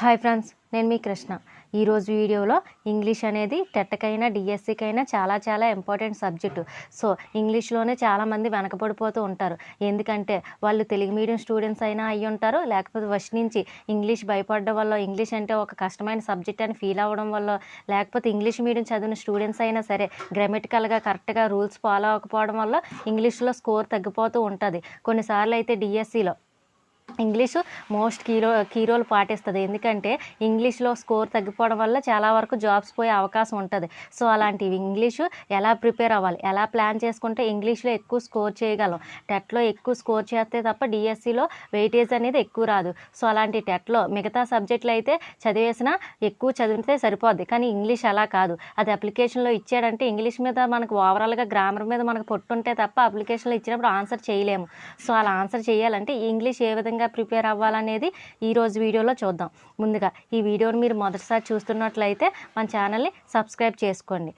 Hi friends నేను మీ కృష్ణ. ఈరోజు వీడియోలో ఇంగ్లీష్ అనేది టెట్కైనా డిఎస్సికైనా చాలా చాలా ఇంపార్టెంట్ సబ్జెక్టు. సో ఇంగ్లీష్లోనే చాలామంది వెనకబడిపోతూ ఉంటారు. ఎందుకంటే వాళ్ళు తెలుగు మీడియం స్టూడెంట్స్ అయినా అయి ఉంటారు లేకపోతే ఫస్ట్ నుంచి ఇంగ్లీష్ భయపడడం వల్ల ఇంగ్లీష్ అంటే ఒక కష్టమైన సబ్జెక్ట్ అని ఫీల్ అవ్వడం వల్ల లేకపోతే ఇంగ్లీష్ మీడియం చదివిన స్టూడెంట్స్ అయినా సరే గ్రామటికల్గా కరెక్ట్గా రూల్స్ ఫాలో అవ్వకపోవడం వల్ల ఇంగ్లీష్లో స్కోర్ తగ్గిపోతూ ఉంటుంది. కొన్నిసార్లు అయితే డిఎస్సిలో ఇంగ్లీషు మోస్ట్ కీరో కీరోలు పాటిస్తుంది. ఎందుకంటే ఇంగ్లీష్లో స్కోర్ తగ్గిపోవడం వల్ల చాలా వరకు జాబ్స్ పోయే అవకాశం ఉంటుంది. సో అలాంటివి ఇంగ్లీషు ఎలా ప్రిపేర్ అవ్వాలి? ఎలా ప్లాన్ చేసుకుంటే ఇంగ్లీష్లో ఎక్కువ స్కోర్ చేయగలం? టెట్లో ఎక్కువ స్కోర్ చేస్తే తప్ప డిఎస్సిలో వెయిటేజ్ అనేది ఎక్కువ రాదు. సో అలాంటి టెట్లో మిగతా సబ్జెక్టులు అయితే చదివేసినా ఎక్కువ చదివితే సరిపోద్ది. కానీ ఇంగ్లీష్ అలా కాదు. అది అప్లికేషన్లో ఇచ్చాడంటే ఇంగ్లీష్ మీద మనకు ఓవరాల్గా గ్రామర్ మీద మనకు పొట్టుంటే తప్ప అప్లికేషన్లో ఇచ్చినప్పుడు ఆన్సర్ చేయలేము. సో అలా ఆన్సర్ చేయాలంటే ఇంగ్లీష్ ఏ విధంగా ప్రిపేర్ అవ్వాలనేది ఈరోజు వీడియోలో చూద్దాం. ముందుగా ఈ వీడియోని మీరు మొదటిసారి చూస్తున్నట్లయితే మన ఛానల్ని సబ్స్క్రైబ్ చేసుకోండి.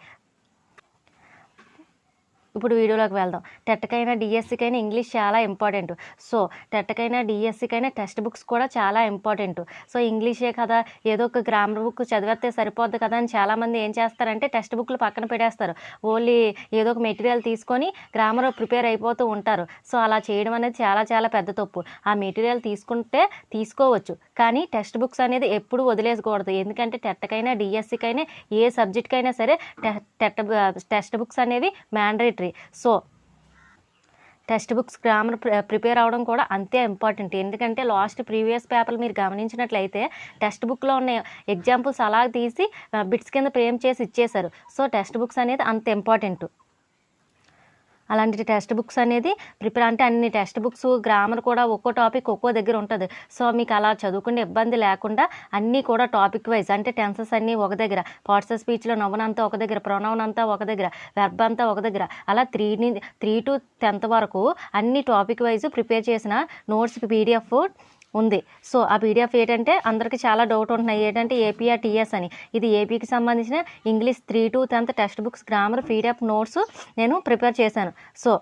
ఇప్పుడు వీడియోలోకి వెళ్దాం. టెట్కైనా డిఎస్సికైనా ఇంగ్లీష్ చాలా ఇంపార్టెంట్. సో టెట్కైనా డిఎస్సికైనా టెక్స్ట్ బుక్స్ కూడా చాలా ఇంపార్టెంట్. సో ఇంగ్లీషే కదా ఏదో ఒక గ్రామర్ బుక్ చదివితే సరిపోద్ది కదా అని చాలామంది ఏం చేస్తారంటే టెక్స్ట్ బుక్లు పక్కన పెట్టేస్తారు. ఓన్లీ ఏదో ఒక మెటీరియల్ తీసుకొని గ్రామర్ ప్రిపేర్ అయిపోతూ ఉంటారు. సో అలా చేయడం అనేది చాలా చాలా పెద్ద తప్పు. ఆ మెటీరియల్ తీసుకుంటే తీసుకోవచ్చు. కానీ టెక్స్ట్ బుక్స్ అనేది ఎప్పుడు వదిలేసుకోకూడదు ఎందుకంటే టెట్కైనా డిఎస్సికైనా ఏ సబ్జెక్ట్కైనా సరే టెట్ టెక్స్ట్ బుక్స్ అనేవి mandatory so textbooks grammar prepare అవ్వడం కూడా అంతే ఇంపార్టెంట్. ఎందుకంటే లాస్ట్ ప్రీవియస్ పేపర్లు మీరు గమనించినట్లయితే టెక్స్ట్ బుక్లో ఉన్న ఎగ్జాంపుల్స్ అలా తీసి బిట్స్ కింద ప్రేమ్ చేసి ఇచ్చేశారు. సో టెక్స్ట్ బుక్స్ అనేది అంత ఇంపార్టెంట్. అలాంటి టెక్స్ట్ బుక్స్ అనేది ప్రిపేర్ అంటే అన్ని టెక్స్ట్ బుక్స్ గ్రామర్ కూడా ఒక్కో టాపిక్ ఒక్కో దగ్గర ఉంటుంది. సో మీకు అలా చదువుకునే ఇబ్బంది లేకుండా అన్నీ కూడా టాపిక్ వైజ్ అంటే టెన్సెస్ అన్నీ ఒక దగ్గర. పార్ట్స్ ఆఫ్ స్పీచ్లో నవ్వన్ అంతా ఒక దగ్గర ప్రొనౌన్ అంతా ఒక దగ్గర వెర్బ్ అంతా ఒక దగ్గర. అలా త్రీ త్రీ టు టెన్త్ వరకు అన్ని టాపిక్ వైజ్ ప్రిపేర్ చేసిన నోట్స్ పీడిఎఫ్ ఉంది. సో ఆ పీడిఎఫ్ ఏంటంటే అందరికీ చాలా డౌట్ ఉంటున్నాయి. ఏంటంటే ఏపీఆర్ టీఎస్ అని. ఇది ఏపీకి సంబంధించిన English three to tenth text books grammar PDF notes నేను ప్రిపేర్ చేశాను. సో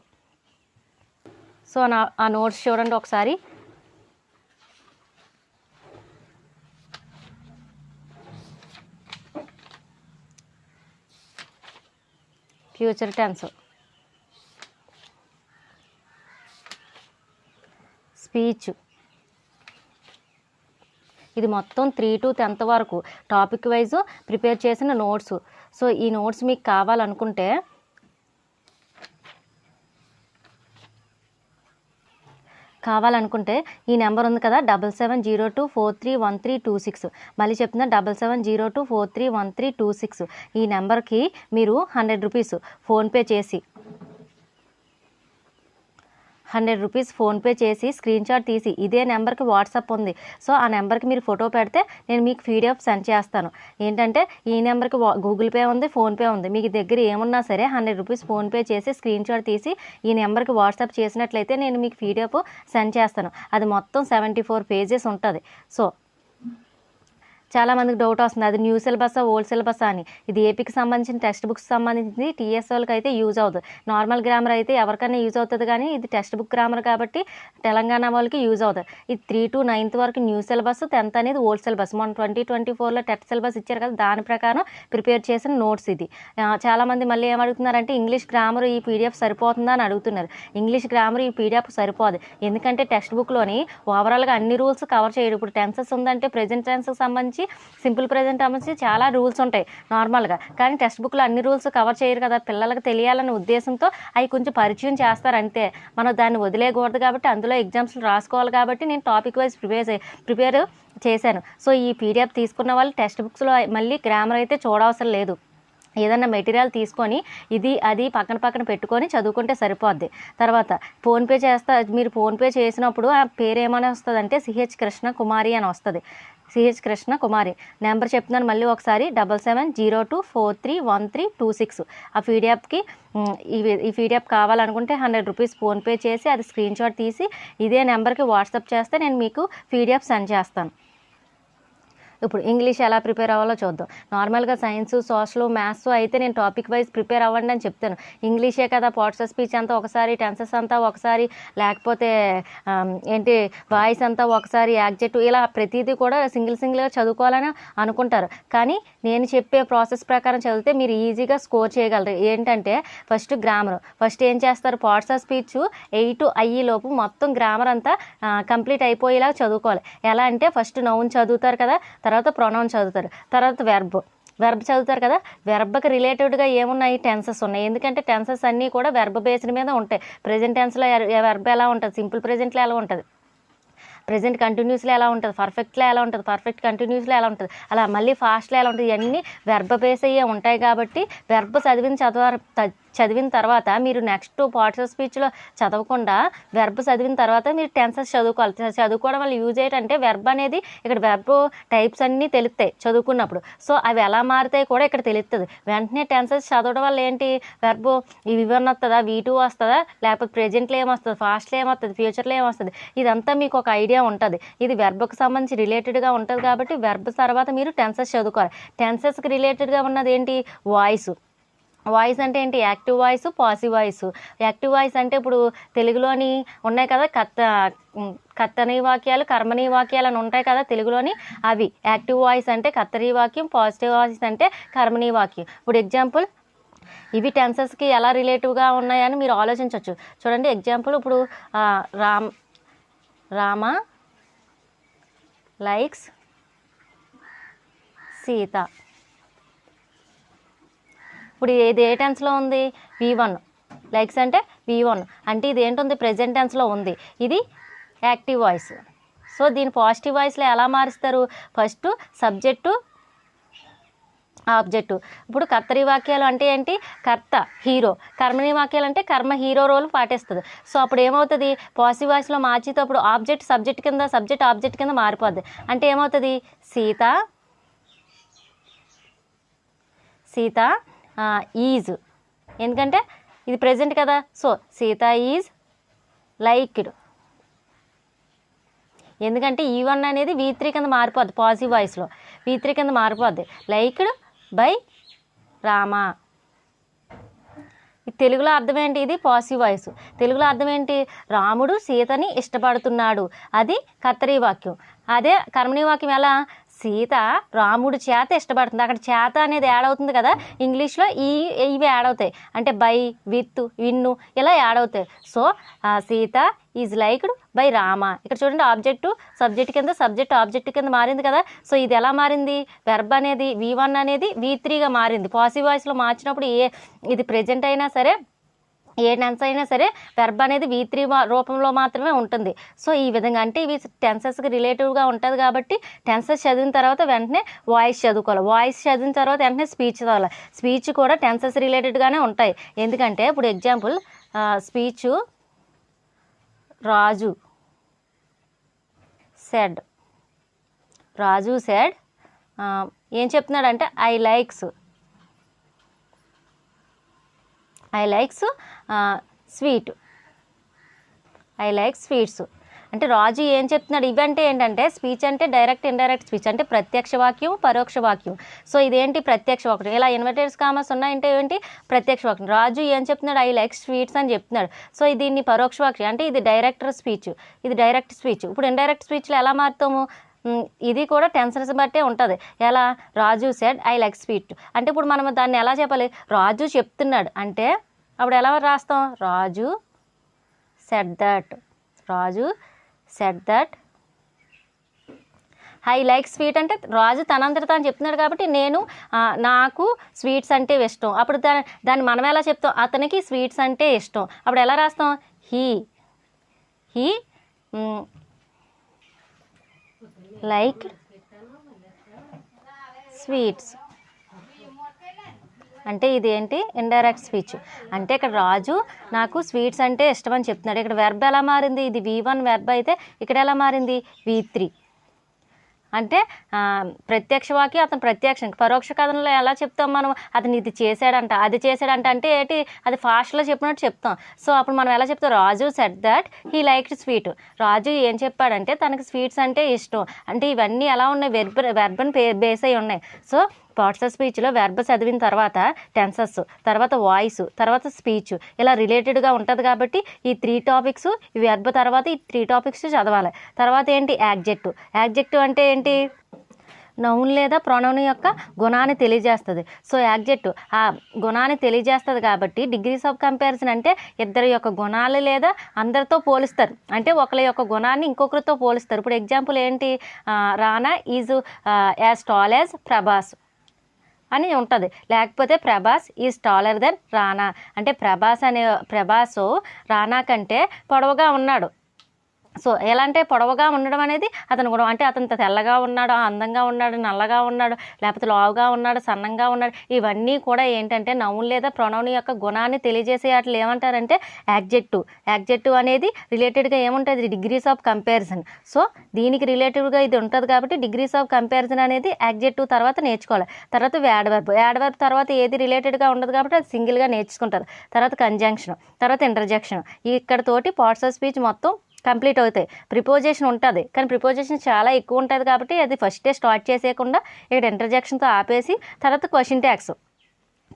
సో నా ఆ నోట్స్ చూడండి ఒకసారి. ఫ్యూచర్ టెన్స్ స్పీచ్ ఇది మొత్తం త్రీ టు టెన్త్ వరకు టాపిక్ వైజ్ ప్రిపేర్ చేసిన నోట్స్ సో ఈ నోట్స్ మీకు కావాలనుకుంటే కావాలనుకుంటే ఈ నెంబర్ ఉంది కదా double seven zero two four three one three two six మళ్ళీ చెప్తున్నా double seven zero two four three one three two six ఈ నెంబర్కి మీరు హండ్రెడ్ రూపీస్ ఫోన్పే చేసి హండ్రెడ్ రూపీస్ ఫోన్పే చేసి స్క్రీన్ షాట్ తీసి ఇదే నెంబర్కి వాట్సాప్ ఉంది. సో ఆ నెంబర్కి మీరు ఫోటో పెడితే నేను మీకు పీడిఎఫ్ సెండ్ చేస్తాను. ఏంటంటే ఈ నెంబర్కి గూగుల్ పే ఉంది ఫోన్పే ఉంది. మీకు దగ్గర ఏమున్నా సరే హండ్రెడ్ రూపీస్ ఫోన్పే చేసి స్క్రీన్ షాట్ తీసి ఈ నెంబర్కి వాట్సాప్ చేసినట్లయితే నేను మీకు పీడిఎఫ్ సెండ్ చేస్తాను. అది మొత్తం సెవెంటీ ఫోర్ పేజెస్ ఉంటుంది. సో చాలా మందికి డౌట్ వస్తుంది. అది న్యూ సిలబస్ ఓల్డ్ సిలబస్ అని. ఇది ఏపీకి సంబంధించిన టెక్స్ట్ బుక్స్ సంబంధించింది. టీఎస్ వాళ్ళకి అయితే యూజ్ అవుతుంది. నార్మల్ గ్రామర్ అయితే ఎవరికైనా యూజ్ అవుతుంది కానీ ఇది టెక్స్ట్ బుక్ గ్రామర్ కాబట్టి తెలంగాణ వాళ్ళకి యూజ్ అవుతుంది. ఇది త్రీ టు నైన్త్ వరకు న్యూ సిలబస్ టెన్త్ అనేది ఓల్డ్ సిలబస్ మన ట్వంటీ ట్వంటీ ఫోర్లో టెట్ సిలబస్ ఇచ్చారు కదా దాని ప్రకారం ప్రిపేర్ చేసిన నోట్స్ ఇది. చాలామంది మళ్ళీ ఏమడుగుతున్నారంటే ఇంగ్లీష్ గ్రామర్ ఈ పీడిఎఫ్ సరిపోతుందా? అని అడుగుతున్నారు. ఇంగ్లీష్ గ్రామర్ ఈ పీడిఎఫ్ సరిపోదు. ఎందుకంటే టెక్స్ట్ బుక్లోని ఓవరాల్గా అన్ని రూల్స్ కవర్ చేయడు. ఇప్పుడు టెన్సెస్ ఉందంటే ప్రెజెంట్ టెన్స్కి సంబంధించి సింపుల్ ప్రజెంట్ సంబంధించి చాలా రూల్స్ ఉంటాయి నార్మల్గా. కానీ టెక్స్ట్ బుక్లో అన్ని రూల్స్ కవర్ చేయరు కదా పిల్లలకు తెలియాలనే ఉద్దేశంతో అవి కొంచెం పరిచయం చేస్తారు అంతే. మనం దాన్ని వదిలేయకూడదు కాబట్టి అందులో ఎగ్జామ్స్ రాసుకోవాలి కాబట్టి నేను టాపిక్ వైజ్ ప్రిపేర్ ప్రిపేర్ చేశాను. సో ఈ పీడిఎఫ్ తీసుకున్న వాళ్ళు టెక్స్ట్ బుక్స్లో మళ్ళీ గ్రామర్ అయితే చూడవసరం లేదు. ఏదన్నా మెటీరియల్ తీసుకొని ఇది అది పక్కన పక్కన పెట్టుకొని చదువుకుంటే సరిపోద్ది. తర్వాత ఫోన్పే చేస్తా మీరు ఫోన్పే చేసినప్పుడు ఆ పేరు ఏమైనా వస్తుందంటే సిహెచ్ కృష్ణ కుమారి అని వస్తుంది. సిహెచ్ కృష్ణ కుమారి. నెంబర్ చెప్తున్నాను మళ్ళీ ఒకసారి double seven zero two four three one three two six. ఆ పీడిఎఫ్కి ఈ ఈ కావాలనుకుంటే హండ్రెడ్ రూపీస్ ఫోన్పే చేసి అది స్క్రీన్షాట్ తీసి ఇదే నెంబర్కి వాట్సాప్ చేస్తే నేను మీకు పీడిఎఫ్ సెండ్ చేస్తాను. ఇప్పుడు ఇంగ్లీష్ ఎలా ప్రిపేర్ అవ్వాలో చూద్దాం. నార్మల్గా సైన్స్ సోషల్ మ్యాథ్స్ అయితే నేను టాపిక్ వైజ్ ప్రిపేర్ అవ్వండి అని చెప్తాను. ఇంగ్లీషే కదా పార్ట్స్ ఆఫ్ స్పీచ్ అంతా ఒకసారి టెన్సెస్ అంతా ఒకసారి లేకపోతే ఏంటి వాయిస్ అంతా ఒకసారి యాక్జెక్ట్ ఇలా ప్రతిదీ కూడా సింగిల్ సింగిల్గా చదువుకోవాలని అనుకుంటారు. కానీ నేను చెప్పే ప్రాసెస్ ప్రకారం చదివితే మీరు ఈజీగా స్కోర్ చేయగలరు. ఏంటంటే ఫస్ట్ గ్రామర్. ఫస్ట్ ఏం చేస్తారు? పార్ట్స్ ఆఫ్ స్పీచ్ ఎయిట్ అయ్యి లోపు మొత్తం గ్రామర్ అంతా కంప్లీట్ అయిపోయేలా చదువుకోవాలి. ఎలా అంటే ఫస్ట్ నౌన్ చదువుతారు కదా తర్వాత ప్రొనౌన్ చదువుతారు. తర్వాత వెర్బ్ వెర్బ్ చదువుతారు కదా? వెర్బ్కి రిలేటెడ్గా ఏమున్నాయి? టెన్సెస్ ఉన్నాయి. ఎందుకంటే టెన్సెస్ అన్నీ కూడా వెర్బ్ బేస్డ్ మీద ఉంటాయి. ప్రజెంట్ టెన్స్లో వెర్బ్ ఎలా ఉంటుంది? సింపుల్ ప్రజెంట్లో ఎలా ఉంటుంది? ప్రజెంట్ కంటిన్యూస్లో ఎలా ఉంటుంది? పర్ఫెక్ట్లో ఎలా ఉంటుంది? పర్ఫెక్ట్ కంటిన్యూస్లో ఎలా ఉంటుంది? అలా మళ్ళీ ఫాస్ట్లో ఎలా ఉంటుంది? ఇవన్నీ వెర్బ బేస్ అయ్యే ఉంటాయి కాబట్టి వెర్బ చదివిన చదవ చదివిన తర్వాత మీరు నెక్స్ట్ పార్ట్స్ ఆఫ్ స్పీచ్లో చదవకుండా వెర్బ్ చదివిన తర్వాత మీరు టెన్సెస్ చదువుకోవాలి. చదువుకోవడం వల్ల యూజ్ ఏంటంటే వెర్బ్ అనేది ఇక్కడ వెర్బ్ టైప్స్ అన్నీ తెలుస్తాయి చదువుకున్నప్పుడు. సో అవి ఎలా మారుతాయి కూడా ఇక్కడ తెలుస్తుంది వెంటనే టెన్సెస్ చదవడం వల్ల ఏంటి? వెర్బ్ ఇవి వస్తుందా? వీ టూ వస్తుందా? లేకపోతే ప్రెజెంట్లో ఏమొస్తుంది? ఫాస్ట్లో ఏమొస్తుంది? ఫ్యూచర్లో ఏమొస్తుంది? ఇదంతా మీకు ఒక ఐడియా ఉంటుంది. ఇది వెర్బ్కి సంబంధించి రిలేటెడ్గా ఉంటుంది కాబట్టి వెర్బ్ తర్వాత మీరు టెన్సెస్ చదువుకోవాలి. టెన్సెస్కి రిలేటెడ్గా ఉన్నది ఏంటి? వాయిస్ వాయిస్ అంటే ఏంటి? Active voice passive voice. Active voice అంటే ఇప్పుడు తెలుగులోని ఉన్నాయి కదా కత్త కత్తని వాక్యాలు కర్మని వాక్యాలు అని ఉంటాయి కదా తెలుగులోని అవి. యాక్టివ్ వాయిస్ అంటే కత్తరి వాక్యం పాజిటివ్ వాయిస్ అంటే కర్మని వాక్యం. ఇప్పుడు ఎగ్జాంపుల్ ఇవి టెన్సెస్కి ఎలా రిలేటివ్గా ఉన్నాయని మీరు ఆలోచించవచ్చు చూడండి ఎగ్జాంపుల్ ఇప్పుడు రామ్ రామ లైక్స్ సీత. ఇప్పుడు ఇది ఏ టెన్స్లో ఉంది? వి వన్ లైక్స్ అంటే వి వన్ అంటే ఇది ఏంటుంది? ప్రెజెంట్ టెన్స్లో ఉంది. ఇది యాక్టివ్ వాయిస్ సో దీని పాజిటివ్ వాయిస్లో ఎలా మారుస్తారు? ఫస్ట్ సబ్జెక్టు ఆబ్జెక్టు ఇప్పుడు కర్తరి వాక్యాలు అంటే ఏంటి? కర్త హీరో కర్మని వాక్యాలు అంటే కర్మ హీరో రోల్ పాటిస్తుంది. సో అప్పుడు ఏమవుతుంది? పాజిటివ్ వాయిస్లో మార్చేటప్పుడు ఆబ్జెక్ట్ సబ్జెక్ట్ కింద సబ్జెక్ట్ ఆబ్జెక్ట్ కింద మారిపోద్ది. అంటే ఏమవుతుంది? సీత సీత ఈజ్. ఎందుకంటే ఇది ప్రజెంట్ కదా. So Sita is liked. ఎందుకంటే ఈ వన్ అనేది వీ త్రీ కింద మారిపోద్ది పాజిటివ్ వాయిస్లో వీ త్రీ కింద మారిపోద్ది. Liked by Rama. ఈ తెలుగులో అర్థం ఏంటి ఇది? పాజిటివ్ వాయిస్ తెలుగులో అర్థం ఏంటి రాముడు సీతని ఇష్టపడుతున్నాడు. అది కత్తరీ వాక్యం అదే కర్మణి వాక్యం ఎలా? సీత రాముడు చేత ఇష్టపడుతుంది. అక్కడ చేత అనేది యాడ్ అవుతుంది కదా? ఇంగ్లీష్లో ఈ ఇవి యాడ్ అవుతాయి. అంటే బై విత్ విన్ను ఇలా యాడ్ అవుతాయి. సో ఆ Sita is liked by Rama. ఇక్కడ చూడండి ఆబ్జెక్టు సబ్జెక్ట్ కింద సబ్జెక్ట్ ఆబ్జెక్ట్ కింద మారింది కదా? సో ఇది ఎలా మారింది? వెర్బ్ అనేది వి వన్ అనేది వి త్రీగా మారింది. పాసివ్ వాయిస్లో మార్చినప్పుడు ఏ ఇది ప్రజెంట్ అయినా సరే ఏ టెన్స్ అయినా సరే వెర్బ్ అనేది వి త్రీ రూపంలో మాత్రమే ఉంటుంది. సో ఈ విధంగా అంటే ఇవి టెన్సెస్కి రిలేటివ్గా ఉంటుంది కాబట్టి టెన్సెస్ చదివిన తర్వాత వెంటనే వాయిస్ చదువుకోవాలి. వాయిస్ చదివిన తర్వాత వెంటనే స్పీచ్ చదవాలి. స్పీచ్ కూడా టెన్సెస్ రిలేటెడ్గానే ఉంటాయి. ఎందుకంటే ఇప్పుడు example speech Raju said Raju said ఏం చెప్తున్నాడంటే I likes I likes sweet. I like sweets. అంటే రాజు ఏం చెప్తున్నాడు? ఇవంటే ఏంటంటే స్పీచ్ అంటే డైరెక్ట్ ఇండైరెక్ట్ స్పీచ్ అంటే ప్రత్యక్ష వాక్యం పరోక్ష వాక్యం. సో ఇదేంటి ప్రత్యక్ష వాక్యం? ఇలా ఇన్వర్టెడ్స్ కామర్స్ ఉన్నాయంటే ఏంటి? ప్రత్యక్ష వాక్యం. రాజు ఏం చెప్తున్నాడు? ఐ లైక్ స్వీట్స్ అని చెప్తున్నాడు. సో దీన్ని పరోక్ష వాక్యం. అంటే ఇది డైరెక్టర్ స్పీచ్. ఇది డైరెక్ట్ స్పీచ్. ఇప్పుడు ఇండైరెక్ట్ స్పీచ్లో ఎలా మారుతాము? ఇది కూడా టెన్షన్స్ బట్టే ఉంటుంది. ఎలా? Raju said I like sweet అంటే ఇప్పుడు మనం దాన్ని ఎలా చెప్పాలి? రాజు చెప్తున్నాడు. అంటే అప్పుడు ఎలా రాస్తాం? Raju said that Raju said that I like sweet అంటే రాజు తనంతట తాను చెప్తున్నాడు కాబట్టి నేను నాకు స్వీట్స్ అంటే ఇష్టం. అప్పుడు దా దాన్ని మనం ఎలా చెప్తాం? అతనికి స్వీట్స్ అంటే ఇష్టం. అప్పుడు ఎలా రాస్తాం? హీ హీ లైక్ స్వీట్స్ అంటే ఇదేంటి? ఇండైరెక్ట్ స్పీచ్ అంటే ఇక్కడ రాజు నాకు స్వీట్స్ అంటే ఇష్టం అని చెప్తున్నాడు. ఇక్కడ వెర్బ్ ఎలా మారింది? ఇది వి వన్ వెర్బ్ అయితే ఇక్కడ ఎలా మారింది? వి త్రీ అంటే ప్రత్యక్ష వాక్యం అతను ప్రత్యక్షం. పరోక్ష కథనంలో ఎలా చెప్తాం మనం? అతను ఇది చేశాడంట అది చేశాడంట అంటే ఏంటి? అది ఫాస్ట్లో చెప్పినట్టు చెప్తాం. సో అప్పుడు మనం ఎలా చెప్తాం? Raju said that he like sweet Raju ఏం చెప్పాడంటే తనకి స్వీట్స్ అంటే ఇష్టం. అంటే ఇవన్నీ ఎలా ఉన్నాయి? వెర్బ్ వెర్బన్ బేస్ అయి ఉన్నాయి. సో పార్ట్స్ ఆఫ్ స్పీచ్లో వెర్బ్ చదివిన తర్వాత టెన్సెస్ తర్వాత వాయిస్ తర్వాత స్పీచ్ ఇలా రిలేటెడ్గా ఉంటుంది కాబట్టి ఈ త్రీ టాపిక్స్ ఈ వెర్బ్ తర్వాత ఈ త్రీ టాపిక్స్ చదవాలి. తర్వాత ఏంటి? యాక్జెక్టివ్ యాక్జెక్టివ్ అంటే ఏంటి? నౌన్ లేదా ప్రొనౌన్ యొక్క గుణాన్ని తెలియజేస్తుంది. సో యాగ్జెక్ట్ ఆ గుణాన్ని తెలియజేస్తుంది కాబట్టి డిగ్రీస్ ఆఫ్ కంపారిజన్ అంటే ఇద్దరి యొక్క గుణాలు లేదా అందరితో పోలిస్తారు. అంటే ఒకరి యొక్క గుణాన్ని ఇంకొకరితో పోలిస్తారు. ఇప్పుడు ఎగ్జాంపుల్ ఏంటి? Rana is as tall as Prabhas. అని ఉంటుంది. లేకపోతే Prabhas is taller than Rana. అంటే ప్రభాస్ అనే ప్రభాస్ రానా కంటే పొడవుగా ఉన్నాడు. సో ఎలా అంటే పొడవుగా ఉండడం అనేది అతను గుణం అంటే అతను తెల్లగా ఉన్నాడు అందంగా ఉన్నాడు నల్లగా ఉన్నాడు లేకపోతే లావుగా ఉన్నాడు సన్నంగా ఉన్నాడు ఇవన్నీ కూడా ఏంటంటే నౌన్ లేదా ప్రొనౌన్ యొక్క గుణాన్ని తెలియజేసే వాటిలో ఏమంటారంటే యాక్జెక్టివ్ యాక్జెక్టివ్ అనేది రిలేటెడ్గా ఏముంటుంది? డిగ్రీస్ ఆఫ్ కంపారిజన్ సో దీనికి రిలేటివ్గా ఇది ఉంటుంది కాబట్టి డిగ్రీస్ ఆఫ్ కంపారిజన్ అనేది యాక్జెక్టివ్ తర్వాత నేర్చుకోవాలి. తర్వాత వ్యాడ్ వర్బ్ యాడ్ వర్బ్ తర్వాత ఏది రిలేటెడ్గా ఉండదు కాబట్టి అది సింగిల్గా నేర్చుకుంటారు తర్వాత కంజంక్షన్ తర్వాత ఇంటర్జెక్షన్ ఇక్కడ తోటి పార్ట్స్ ఆఫ్ స్పీచ్ మొత్తం కంప్లీట్ అవుతాయి. ప్రిపోజేషన్ ఉంటుంది. కానీ ప్రిపోజేషన్ చాలా ఎక్కువ ఉంటుంది కాబట్టి అది ఫస్టే స్టార్ట్ చేసేయకుండా ఇక్కడ ఇంటర్జెక్షన్తో ఆపేసి తర్వాత క్వశ్చన్ ట్యాక్స్.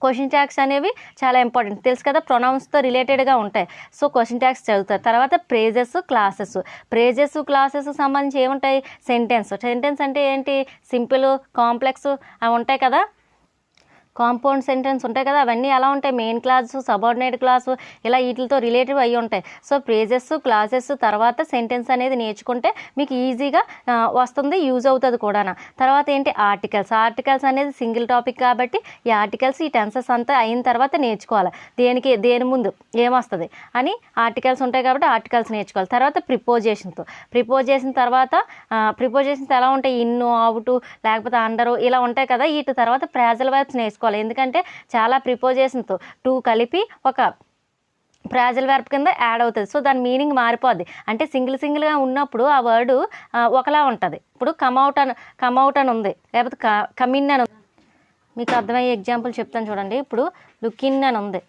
క్వశ్చన్ ట్యాక్స్ అనేవి చాలా ఇంపార్టెంట్. తెలుసు కదా ప్రొనౌన్స్తో రిలేటెడ్గా ఉంటాయి. సో క్వశ్చన్ ట్యాక్స్ చదువుతారు. తర్వాత ప్రేజెస్ క్లాసెస్. ప్రేజెస్ క్లాసెస్ సంబంధించి ఏముంటాయి? సెంటెన్స్. సెంటెన్స్ అంటే ఏంటి? సింపుల్ కాంప్లెక్స్ అవి ఉంటాయి కదా. కాంపౌండ్ సెంటెన్స్ ఉంటాయి కదా అవన్నీ ఎలా ఉంటాయి. మెయిన్ క్లాస్ సబార్డినేట్ క్లాసు ఇలా వీటితో రిలేటివ్ అయి ఉంటాయి. సో ప్రేజెస్ క్లాసెస్ తర్వాత సెంటెన్స్ అనేది నేర్చుకుంటే మీకు ఈజీగా వస్తుంది యూజ్ అవుతుంది కూడా తర్వాత ఏంటి? ఆర్టికల్స్. ఆర్టికల్స్ అనేది సింగిల్ టాపిక్ కాబట్టి ఈ ఆర్టికల్స్ ఈ టెన్సెస్ అంతా అయిన తర్వాత నేర్చుకోవాలి. దేనికి దేని ముందు ఏమొస్తుంది అని ఆర్టికల్స్ ఉంటాయి కాబట్టి ఆర్టికల్స్ నేర్చుకోవాలి. తర్వాత ప్రిపోజేషన్తో. ప్రిపోజేషన్ తర్వాత ప్రిపోజేషన్స్ ఎలా ఉంటాయి? ఇన్ను అవుటు లేకపోతే అండరు ఇలా ఉంటాయి కదా వీటి తర్వాత ప్రేజల్ వర్బ్స్ నేర్చుకోవాలి. ఎందుకంటే చాలా ప్రిపోజేషన్తో టూ కలిపి ఒక ప్రాజల్ వెర్బ్ కింద యాడ్ అవుతుంది. సో దాని మీనింగ్ మారిపోద్ది. అంటే సింగిల్ సింగిల్గా ఉన్నప్పుడు ఆ వర్డ్ ఒకలా ఉంటుంది. ఇప్పుడు కమ్అవుట్ అని కమ్అవుట్ అని ఉంది. లేకపోతే క కమిన్ అని ఉంది. మీకు అర్థమయ్యే ఎగ్జాంపుల్ చెప్తాను చూడండి. ఇప్పుడు లుక్ ఇన్ అని ఉంది.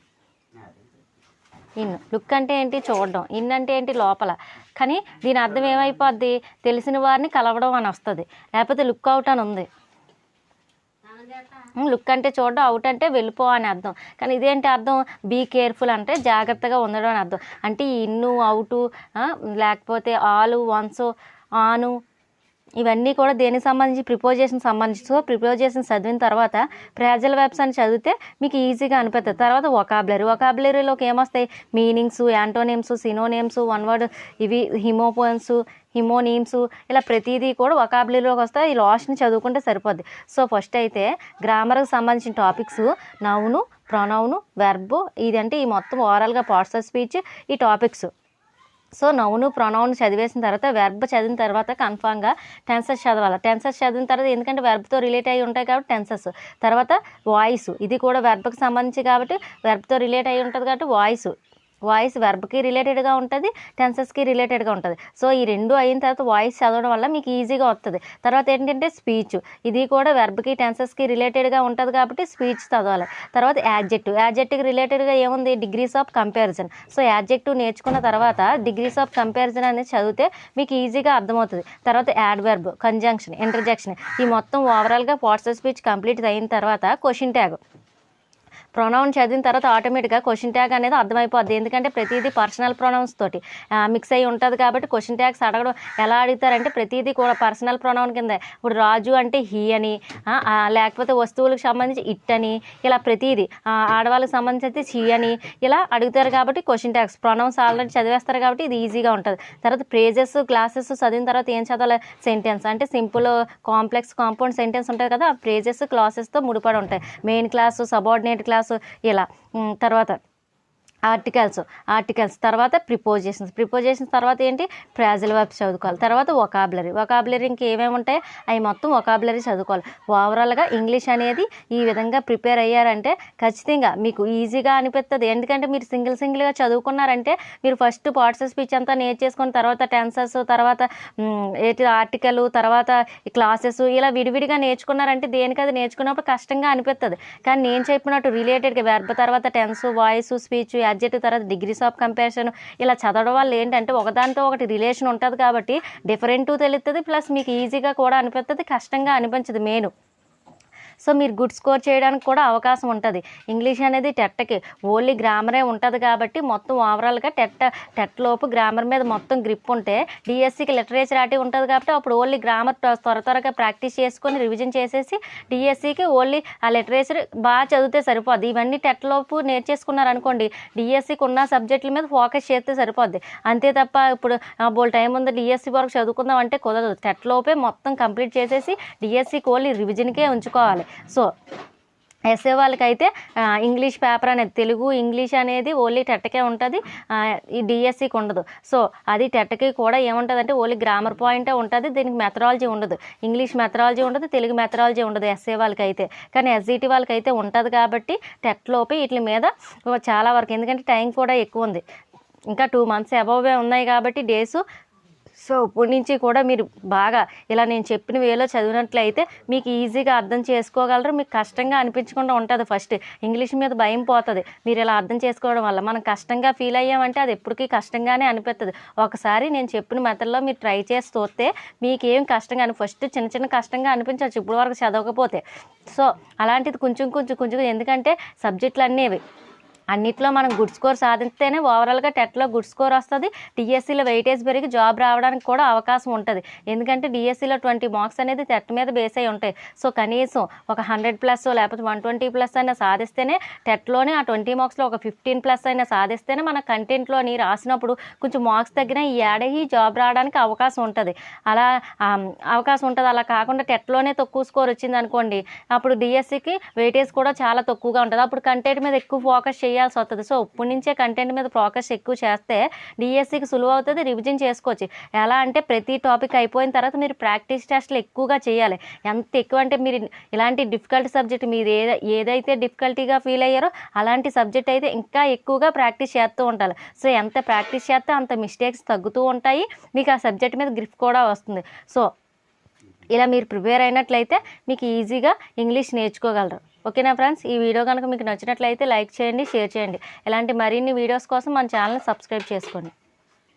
ఇన్ లుక్ అంటే ఏంటి? చూడడం. ఇన్ అంటే ఏంటి? లోపల. కానీ దీని అర్థం ఏమైపోద్ది? తెలిసిన వారిని కలవడం అని వస్తుంది. లేకపోతే లుక్ అవుట్ అని ఉంది. లుక్ అంటే చూడడం అవుట్ అంటే వెళ్ళిపో అని అర్థం. కానీ ఇదేంటి అర్థం? బీ కేర్ఫుల్ అంటే జాగ్రత్తగా ఉండడం అని అర్థం. అంటే ఇన్ను అవుటు లేకపోతే ఆలు వన్స్ ఆను ఇవన్నీ కూడా దేనికి సంబంధించి? ప్రిపోజేషన్ సంబంధించి. సో ప్రిపోజేషన్ చదివిన తర్వాత ప్రేజల్ వెబ్స్ అని చదివితే మీకు ఈజీగా అనిపిస్తుంది. తర్వాత ఒకాబులరీ ఒకాబులరీలోకి ఏమొస్తాయి? Meanings antonyms synonyms one word ఇవి హిమోపోన్స్ హిమోనీమ్స్ ఇలా ప్రతిదీ కూడా వకాబులీలోకి వస్తే ఈ లాస్ట్ని చదువుకుంటే సరిపోద్ది. సో ఫస్ట్ అయితే గ్రామర్కి సంబంధించిన టాపిక్స్ నౌను ప్రొనౌను వెర్బు ఇదంటే ఈ మొత్తం ఓవరాల్గా పార్ట్స్ ఆఫ్ స్పీచ్ ఈ టాపిక్స్ సో నౌను ప్రొనౌన్ చదివేసిన తర్వాత వెర్బ్ చదివిన తర్వాత కన్ఫామ్గా టెన్సెస్ చదవాలి. టెన్సెస్ చదివిన తర్వాత ఎందుకంటే వెర్బ్తో రిలేట్ అయి ఉంటాయి కాబట్టి టెన్సెస్ తర్వాత వాయిస్ ఇది కూడా వెర్బ్కి సంబంధించి కాబట్టి వెర్బ్తో రిలేట్ అయి ఉంటుంది కాబట్టి వాయిస్ వాయిస్ వెర్బ్కి రిలేటెడ్గా ఉంటుంది టెన్సెస్కి రిలేటెడ్గా ఉంటుంది. సో ఈ రెండు అయిన తర్వాత వాయిస్ చదవడం వల్ల మీకు ఈజీగా వస్తుంది తర్వాత ఏంటంటే స్పీచ్ ఇది కూడా వెర్బ్కి టెన్సెస్కి రిలేటెడ్గా ఉంటుంది కాబట్టి స్పీచ్ చదవాలి. తర్వాత యాడ్జెక్టివ్ యాడ్జెక్టివ్ రిలేటెడ్గా ఏముంది? Degrees of comparison so adjective నేర్చుకున్న తర్వాత డిగ్రీస్ ఆఫ్ కంపారిజన్ అనేది చదివితే మీకు ఈజీగా అర్థమవుతుంది. తర్వాత యాడ్ వెర్బ్ కంజంక్షన్ ఇంటర్జెక్షన్ ఈ మొత్తం ఓవరాల్గా పార్ట్స్ స్పీచ్ కంప్లీట్ అయిన తర్వాత క్వశ్చన్ ట్యాగ్ ప్రొనౌన్ చదివిన తర్వాత ఆటోమేటిక్గా క్వశ్చన్ ట్యాగ్ అనేది అర్థమైపోద్ది. ఎందుకంటే ప్రతిదీ పర్సనల్ ప్రొనౌన్స్ తోటి మిక్స్ అయి ఉంటుంది కాబట్టి క్వశ్చన్ ట్యాగ్స్ అడగడం ఎలా అడుగుతారంటే ప్రతిదీ కూడా పర్సనల్ ప్రొనౌన్ కింద. ఇప్పుడు రాజు అంటే హీ అని లేకపోతే వస్తువులకు సంబంధించి ఇట్ అని ఇలా ప్రతిదీ ఆడవాళ్ళకి సంబంధించి అయితే షీ అని ఇలా అడుగుతారు కాబట్టి క్వశ్చన్ ట్యాగ్స్. ప్రొనౌన్స్ ఆల్రెడీ చదివేస్తారు కాబట్టి ఇది ఈజీగా ఉంటుంది. తర్వాత ప్రేజెస్ క్లాసెస్ చదివిన తర్వాత ఏం చదవాలి? సెంటెన్స్. అంటే సింపుల్ కాంప్లెక్స్ కాంపౌండ్ సెంటెన్స్ ఉంటుంది కదా ఆ ప్రేజెస్ క్లాసెస్తో ముడిపడి ఉంటాయి. Main clause subordinate clause clause ఇలా తర్వాత ఆర్టికల్స్ ఆర్టికల్స్ తర్వాత ప్రిపోజిషన్స్. ప్రిపోజిషన్స్ తర్వాత ఏంటి? ఫ్రాజల్ వర్బ్స్ చదువుకోవాలి. తర్వాత ఒకాబులరీ ఒకాబులరీ ఇంక ఏమేమి ఉంటాయో అవి మొత్తం ఒకాబులరీ చదువుకోవాలి. ఓవరాల్గా ఇంగ్లీష్ అనేది ఈ విధంగా ప్రిపేర్ అయ్యారంటే ఖచ్చితంగా మీకు ఈజీగా అనిపిస్తుంది ఎందుకంటే మీరు సింగిల్ సింగిల్గా చదువుకున్నారంటే మీరు ఫస్ట్ పార్ట్స్ స్పీచ్ అంతా నేర్చేసుకున్న తర్వాత టెన్సర్స్ తర్వాత ఏంటి ఆర్టికల్ తర్వాత క్లాసెస్ ఇలా విడివిడిగా నేర్చుకున్నారంటే దేనికి అది నేర్చుకున్నప్పుడు కష్టంగా అనిపిస్తుంది కానీ నేను చెప్పినట్టు రిలేటెడ్గా వెర్బ్ తర్వాత టెన్స్ వాయిస్ స్పీచ్ గ్రాడ్యుయేట్ తర్వాత డిగ్రీస్ ఆఫ్ కంపారిజన్ ఇలా చదవడం వల్ల ఏంటంటే ఒకదానితో ఒకటి రిలేషన్ ఉంటుంది కాబట్టి డిఫరెంట్ తెలుస్తుంది ప్లస్ మీకు ఈజీగా కూడా అనిపిస్తుంది కష్టంగా అనిపించదు మెయిన్. సో మీరు గుడ్ స్కోర్ చేయడానికి కూడా అవకాశం ఉంటుంది. ఇంగ్లీష్ అనేది టెట్కి ఓన్లీ గ్రామరే ఉంటుంది కాబట్టి మొత్తం ఓవరాల్గా టెట్ టెట్ లోపు గ్రామర్ మీద మొత్తం గ్రిప్ ఉంటే డిఎస్సికి లిటరేచర్ అటు ఉంటుంది కాబట్టి అప్పుడు ఓన్లీ గ్రామర్ త్వర త్వరగా ప్రాక్టీస్ చేసుకొని రివిజన్ చేసేసి డిఎస్సికి ఓన్లీ ఆ లిటరేచర్ బాగా చదివితే సరిపోద్ది. ఇవన్నీ టెట్ లోపు నేర్చేసుకున్నారనుకోండి డిఎస్సికి ఉన్న సబ్జెక్టుల మీద ఫోకస్ చేస్తే సరిపోద్ది. అంతే తప్ప ఇప్పుడు బోల్ టైం ఉంది డిఎస్సి వరకు చదువుకుందాం అంటే కుదరదు. టెట్ లోపే మొత్తం కంప్లీట్ చేసేసి డిఎస్సికి ఓన్లీ రివిజన్కే ఉంచుకోవాలి. సో ఎస్ఏ వాళ్ళకైతే ఇంగ్లీష్ పేపర్ అనేది తెలుగు ఇంగ్లీష్ అనేది ఓన్లీ టెట్కే ఉంటుంది. ఈ డిఎస్సికి ఉండదు. సో అది టెట్కి కూడా ఏముంటుంది అంటే ఓన్లీ గ్రామర్ పాయింటే ఉంటుంది దీనికి మెథడాలజీ ఉండదు. ఇంగ్లీష్ మెథడాలజీ ఉండదు తెలుగు మెథడాలజీ ఉండదు ఎస్ఏ వాళ్ళకైతే. కానీ ఎస్జిటి వాళ్ళకైతే ఉంటుంది కాబట్టి టెట్ లోపే వీటి మీద చాలా వరకు. ఎందుకంటే టైం కూడా ఎక్కువ ఉంది. ఇంకా టూ మంత్స్ అబౌవే ఉన్నాయి కాబట్టి డేస్ సో ఇప్పటి నుంచి కూడా మీరు బాగా ఇలా నేను చెప్పిన వేలో చదివినట్లయితే మీకు ఈజీగా అర్థం చేసుకోగలరు. మీకు కష్టంగా అనిపించకుండా ఉంటుంది ఫస్ట్ ఇంగ్లీష్ మీద భయం పోతుంది. మీరు ఇలా అర్థం చేసుకోవడం వల్ల మనం కష్టంగా ఫీల్ అయ్యామంటే అది ఎప్పటికీ కష్టంగానే అనిపిస్తుంది ఒకసారి నేను చెప్పిన మెథడ్లో మీరు ట్రై చేసి చూస్తే మీకు ఏం కష్టంగా అని ఫస్ట్ చిన్న చిన్న కష్టంగా అనిపించవచ్చు. ఇప్పుడు వరకు చదవకపోతే. సో అలాంటిది కొంచెం కొంచెం కొంచెం ఎందుకంటే సబ్జెక్టులు అనేవి అన్నిట్లో మనం గుడ్ స్కోర్ సాధిస్తేనే ఓవరాల్గా టెట్లో గుడ్ స్కోర్ వస్తుంది. డిఎస్సిలో వెయిటేజ్ పెరిగి జాబ్ రావడానికి కూడా అవకాశం ఉంటుంది. ఎందుకంటే డిఎస్సిలో ట్వంటీ మార్క్స్ అనేది టెట్ మీద బేస్ అయి ఉంటాయి. సో కనీసం ఒక హండ్రెడ్ ప్లస్ లేకపోతే వన్ ట్వంటీ ప్లస్ అయినా సాధిస్తేనే టెట్లోనే ఆ ట్వంటీ మార్క్స్లో ఒక ఫిఫ్టీన్ ప్లస్ అయినా సాధిస్తేనే మన కంటెంట్లోని రాసినప్పుడు కొంచెం మార్క్స్ తగ్గిన ఈ యాడయ్యి జాబ్ రావడానికి అవకాశం ఉంటుంది. అలా అవకాశం ఉంటుంది. అలా కాకుండా టెట్లోనే తక్కువ స్కోర్ వచ్చింది అనుకోండి అప్పుడు డిఎస్సికి వెయిటేజ్ కూడా చాలా తక్కువగా ఉంటుంది. అప్పుడు కంటెంట్ మీద ఎక్కువ ఫోకస్ చేయాల్సి వస్తుంది. సో ఇప్పటి నుంచే కంటెంట్ మీద ఫోకస్ ఎక్కువ చేస్తే డిఎస్సికి సులువు అవుతుంది రివిజన్ చేసుకోవచ్చు. ఎలా అంటే ప్రతి టాపిక్ అయిపోయిన తర్వాత మీరు ప్రాక్టీస్ టెస్ట్లు ఎక్కువగా చేయాలి. ఎంత ఎక్కువ అంటే మీరు ఇలాంటి డిఫికల్ట్ సబ్జెక్ట్ మీరు ఏ ఏదైతే డిఫికల్టీగా ఫీల్ అయ్యారో అలాంటి సబ్జెక్ట్ అయితే ఇంకా ఎక్కువగా ప్రాక్టీస్ చేస్తూ ఉండాలి. సో ఎంత ప్రాక్టీస్ చేస్తే అంత మిస్టేక్స్ తగ్గుతూ ఉంటాయి. మీకు ఆ సబ్జెక్ట్ మీద గ్రిఫ్ కూడా వస్తుంది. సో ఇలా మీరు ప్రిపేర్ అయినట్లయితే మీకు ఈజీగా ఇంగ్లీష్ నేర్చుకోగలరు. ఓకేనా ఫ్రెండ్స్? ఈ వీడియో కనుక మీకు నచ్చినట్లయితే లైక్ చేయండి షేర్ చేయండి. ఇలాంటి మరిన్ని వీడియోస్ కోసం మన ఛానల్ని సబ్స్క్రైబ్ చేసుకోండి.